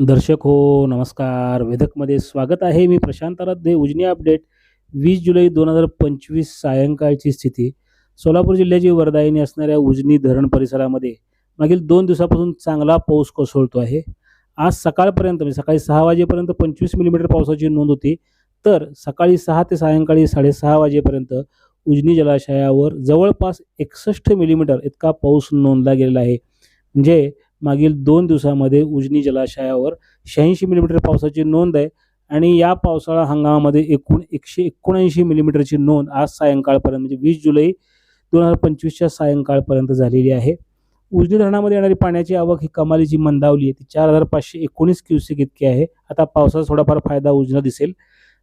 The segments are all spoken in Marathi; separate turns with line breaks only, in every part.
दर्शक हो नमस्कार. वेदकमध्ये स्वागत आहे. मी प्रशांत आराध्य उजनी अपडेट. वीस जुलै दोन हजार पंचवीस सायंकाळची स्थिती. सोलापूर जिल्ह्याची वरदायिनी असणाऱ्या उजनी धरण परिसरामध्ये मागील दोन दिवसापासून चांगला पाऊस कोसळतो आहे. आज सकाळपर्यंत म्हणजे सकाळी सहा वाजेपर्यंत पंचवीस मिलीमीटर पावसाची नोंद होती. तर सकाळी सहा ते सायंकाळी साडेसहा वाजेपर्यंत उजनी जलाशयावर जवळपास एकसष्ट मिलीमीटर इतका पाऊस नोंदला गेलेला आहे. म्हणजे मागील दोन दिवसामध्ये उजनी जलाशयावर शहाऐंशी मिलीमीटर पावसाची नोंद आहे आणि या पावसाळा हंगामामध्ये एकूण एकशे एकोणऐंशी मिलीमीटरची नोंद आज सायंकाळपर्यंत म्हणजे वीस जुलै दोन हजार पंचवीसच्या सायंकाळपर्यंत झालेली आहे. उजनी धरणामध्ये येणारी पाण्याची आवक ही कमालीची मंदावली आहे. ती चार हजार पाचशे एकोणीस क्युसेक इतकी आहे. आता पावसाचा थोडाफार फायदा उजना दिसेल.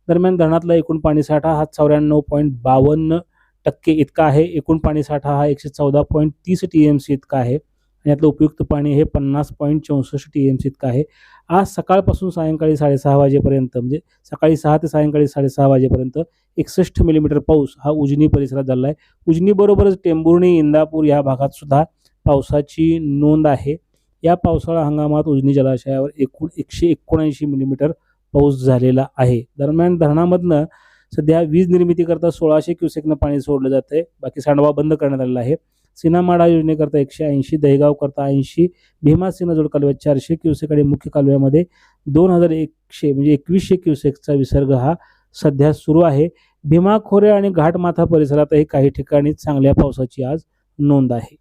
दरम्यान धरणातला एकूण पाणीसाठा हा चौऱ्याण्णव पॉईंट बावन्न टक्के इतका आहे. एकूण पाणीसाठा हा एकशे चौदा पॉईंट तीस टी एम सी इतका आहे. आणि यातलं उपयुक्त पाणी हे पन्नास पॉईंट चौसष्ट टी एम सी इतकं आहे. आज सकाळपासून सायंकाळी साडेसहा वाजेपर्यंत म्हणजे सकाळी सहा ते सायंकाळी साडेसहा वाजेपर्यंत एकसष्ट मिलीमीटर पाऊस हा उजनी परिसरात झाला आहे. उजनीबरोबरच टेंभुर्णी इंदापूर या भागात सुद्धा पावसाची नोंद आहे. या पावसाळा हंगामात उजनी जलाशयावर एकूण एकशे एकोणऐंशी मिलीमीटर पाऊस झालेला आहे. दरम्यान धरणामधनं सध्या वीज निर्मितीकरता सोळाशे क्युसेकनं पाणी सोडलं जातं आहे बाकी सांडवा बंद करण्यात आलेला आहे. सिनामाडा योजनेकरता एकशे ऐंशी दहेगाव करता ऐंशी भीमा सिनाजोड कालव्यात चारशे क्युसेक आणि मुख्य कालव्यामध्ये दोन हजार एकशे म्हणजे एकवीसशे क्युसेकचा विसर्ग हा सध्या सुरू आहे. भीमा खोरे आणि घाटमाथा परिसरातही काही ठिकाणी चांगल्या पावसाची आज नोंद आहे.